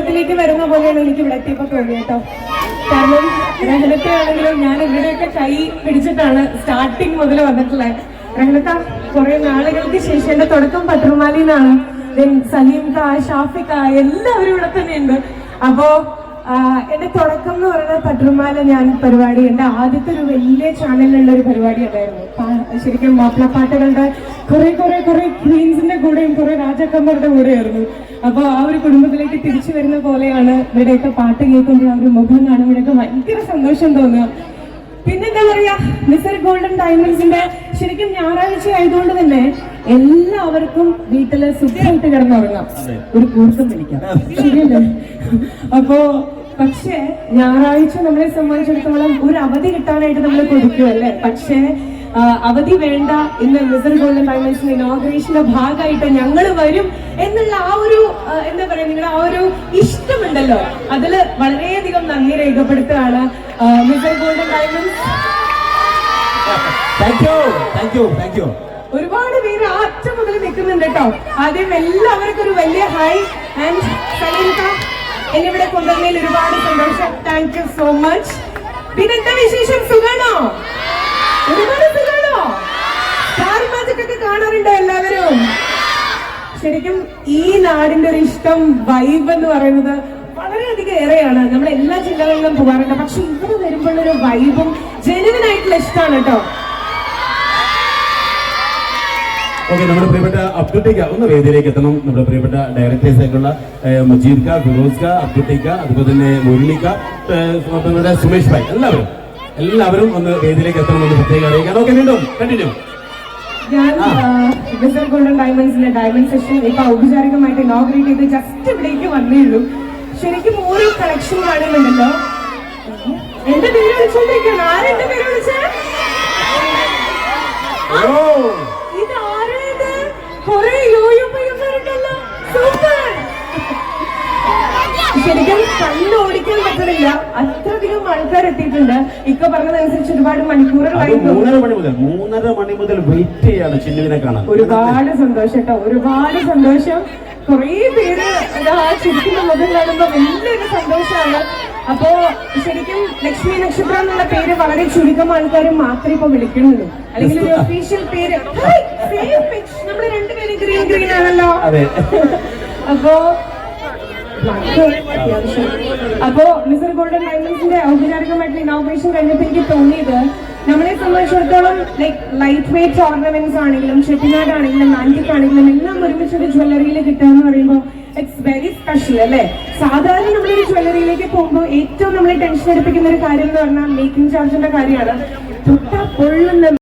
കുടുംബത്തിലേക്ക് വരുന്ന പോലെയാണ് എനിക്ക് ഇവിടെ എത്തിയപ്പോ തോന്നിയത് കേട്ടോ. കാരണം ആണെങ്കിലും ഞാൻ ഇവിടെയൊക്കെ കൈ പിടിച്ചിട്ടാണ് സ്റ്റാർട്ടിങ് മുതൽ വന്നിട്ടുള്ളത് രംഗത്ത കുറെ നാളുകൾക്ക് ശേഷം എന്റെ തുടക്കം പത്രമാലിന്നാണ്. സലീം കാ ഷാഫിക്ക എല്ലാവരും ഇവിടെ തന്നെയുണ്ട്. അപ്പോ എന്റെ തുടക്കം എന്ന് പറയുന്നത് പട്ടുമാല ഞാൻ പരിപാടി എന്റെ ആദ്യത്തെ ഒരു വലിയ ചാനലിലുള്ള ഒരു പരിപാടി അതായിരുന്നു. ശരിക്കും മാപ്പിളപ്പാട്ടുകളുടെ കുറെ കുറെ കുറെ ക്വീൻസിന്റെ കൂടെയും കുറെ രാജാക്കന്മാരുടെ കൂടെയായിരുന്നു. അപ്പൊ ആ ഒരു കുടുംബത്തിലേക്ക് തിരിച്ചു വരുന്ന പോലെയാണ് ഇവിടെയൊക്കെ പാട്ട് കേൾക്കുമ്പോൾ ആ ഒരു മുഖം കാണുമ്പോഴൊക്കെ ഭയങ്കര സന്തോഷം തോന്നുക. പിന്നെന്താ പറയാ മിസർ ഗോൾഡൻ ഡയമണ്ട്സിന്റെ ശരിക്കും ഞായറാഴ്ച ആയതുകൊണ്ട് തന്നെ എല്ലാവർക്കും വീട്ടിൽ സുഖമായിട്ട് കിടന്നുറങ്ങാം. ഒരു കൂർക്കം വിളിക്കാം ശരിയല്ലേ? അപ്പോ പക്ഷേ ഞായറാഴ്ച നമ്മളെ സംബന്ധിച്ചിടത്തോളം ഒരു അവധി കിട്ടാനായിട്ട് നമ്മൾ കൊടുക്കുകയല്ലേ പക്ഷേ അവധി വേണ്ട ഇന്ന് മിസർ ഗോൾഡൻ ഡയമണ്ട്സിന്റെ ഇനോഗ്രേഷന്റെ ഭാഗമായിട്ട് ഞങ്ങൾ വരും എന്നുള്ള ആ ഒരു എന്താ പറയാ നിങ്ങളുടെ ആ ഒരു ഇഷ്ടമുണ്ടല്ലോ. അതിൽ വളരെയധികം നന്ദി രേഖപ്പെടുത്തുകയാണ് mister golden diamonds thank you thank you thank you ഒരുപാട് പേര് ആ മുതൽ നിൽക്കുന്നുണ്ട് കേട്ടോ. ആദ്യം എല്ലാവർക്കും ഒരു വലിയ ഹൈ ആൻഡ് എന്നിവിടെ കൊണ്ടുവന്നതിൽ ഒരുപാട് സന്തോഷം. താങ്ക് യു സോ മച്ച് പിന്നെന്താ വിശേഷം? സുഖാണോ? ഒരുപാട് സുഖാണോ? സ്റ്റാർ ഒക്കെ കാണാറുണ്ടോ എല്ലാവരും? ശരിക്കും ഈ നാടിന്റെ ഒരു ഇഷ്ടം വൈബ് എന്ന് പറയുന്നത് വളരെയധികം ഏറെയാണ്. നമ്മൾ എല്ലാ ജില്ലകളിലും പോകാറുണ്ട്. പക്ഷെ ഇവിടെ വരുമ്പോഴൊരു വൈബും ജെനുവിൻ ആയിട്ടുള്ള ഇഷ്ടമാണ് കേട്ടോ. ഓക്കെ നമ്മുടെ പ്രിയപ്പെട്ട അബ്ദുട്ടിക്ക ഒന്ന് വേദിയിലേക്ക് എത്തണം. നമ്മുടെ പ്രിയപ്പെട്ട ഡയറക്ടേഴ്സ് ആയിട്ടുള്ള മജീദ് ക ഫിറോസ് ക അബ്ദുട്ടിക്ക അതുപോലെ തന്നെ മുരളിക്ക നമ്മുടെ സുമേഷ് ഭായ് എല്ലാവരും എല്ലാവരും ഒന്ന് വേദിയിലേക്ക് എത്തണം എന്ന് പ്രത്യേകം അറിയിക്കാൻ ഓക്കെ വീണ്ടും കണ്ടിന്യൂ ഞാൻ ഗോൾഡൻ ഡയമണ്ട്സിന്റെ ഡയമണ്ട് സെഷൻ ഇപ്പൊ ഔപചാരികമായിട്ട് ഇനോഗ്രേറ്റ് ചെയ്ത് ജസ്റ്റ് ഇവിടേക്ക് വന്നേ ഉള്ളൂ. ശരിക്കും ഓരോ കളക്ഷൻ കാണുന്നുണ്ടല്ലോ. ശരിക്കും കണ്ണ് ഓടിക്കാൻ പറ്റണില്ല. അത്രയധികം ആൾക്കാർ എത്തിയിട്ടുണ്ട്. ഇക്ക പറഞ്ഞതനുസരിച്ച് ഒരുപാട് അത് മണിക്കൂറുകളായിരുന്നു മൂന്നര മണി മുതൽ മൂന്നര മണി മുതൽ വെയിറ്റ് ചെയ്യാണ് ചിന്നുവിനെ കാണാൻ. ഒരുപാട് സന്തോഷം കേട്ടോ. ഒരുപാട് സന്തോഷം. കുറേ പേര് ആ ചിരിക്കുന്ന മുഖം കാണുമ്പോ വലിയൊരു സന്തോഷമാണ്. അപ്പോ ശരിക്കും ലക്ഷ്മി നക്ഷത്രം എന്നുള്ള പേര് വളരെ ചുരുക്കം ആൾക്കാർ മാത്രമേ ഇപ്പൊ വിളിക്കുന്നുള്ളൂ. അല്ലെങ്കിൽ ഒരു ഒഫീഷ്യൽ പേര്. നമ്മൾ രണ്ടുപേരും ഗ്രീൻ ഗ്രീൻ ആണല്ലോ. അപ്പോ അത്യാവശ്യം അപ്പോ മിസർ ഗോൾഡൻ ഡയമണ്ട്സിന്റെ ഔപചാരികമായിട്ടുള്ള ഇനോഗ്രേഷൻ കഴിഞ്ഞപ്പോൾ എനിക്ക് തോന്നിയത് നമ്മളെ സംബന്ധിച്ചിടത്തോളം ലൈക് ലൈറ്റ് വെയിറ്റ് ഓർണമെന്റ്സ് ആണെങ്കിലും ചെട്ടിനാട് ആണെങ്കിലും ആന്റിക് ആണെങ്കിലും എല്ലാം ഒരുമിച്ച് ഒരു ജ്വല്ലറിയിൽ കിട്ടുക എന്ന് പറയുമ്പോൾ ഇറ്റ്സ് വെരി സ്പെഷ്യൽ അല്ലേ? സാധാരണ നമ്മളൊരു ജ്വല്ലറിയിലേക്ക് പോകുമ്പോൾ ഏറ്റവും നമ്മളെ ടെൻഷൻ എടുപ്പിക്കുന്ന ഒരു കാര്യം എന്ന് പറഞ്ഞാൽ മേക്കിംഗ് ചാർജിന്റെ കാര്യമാണ്. തൊട്ട പൊള്ളുന്ന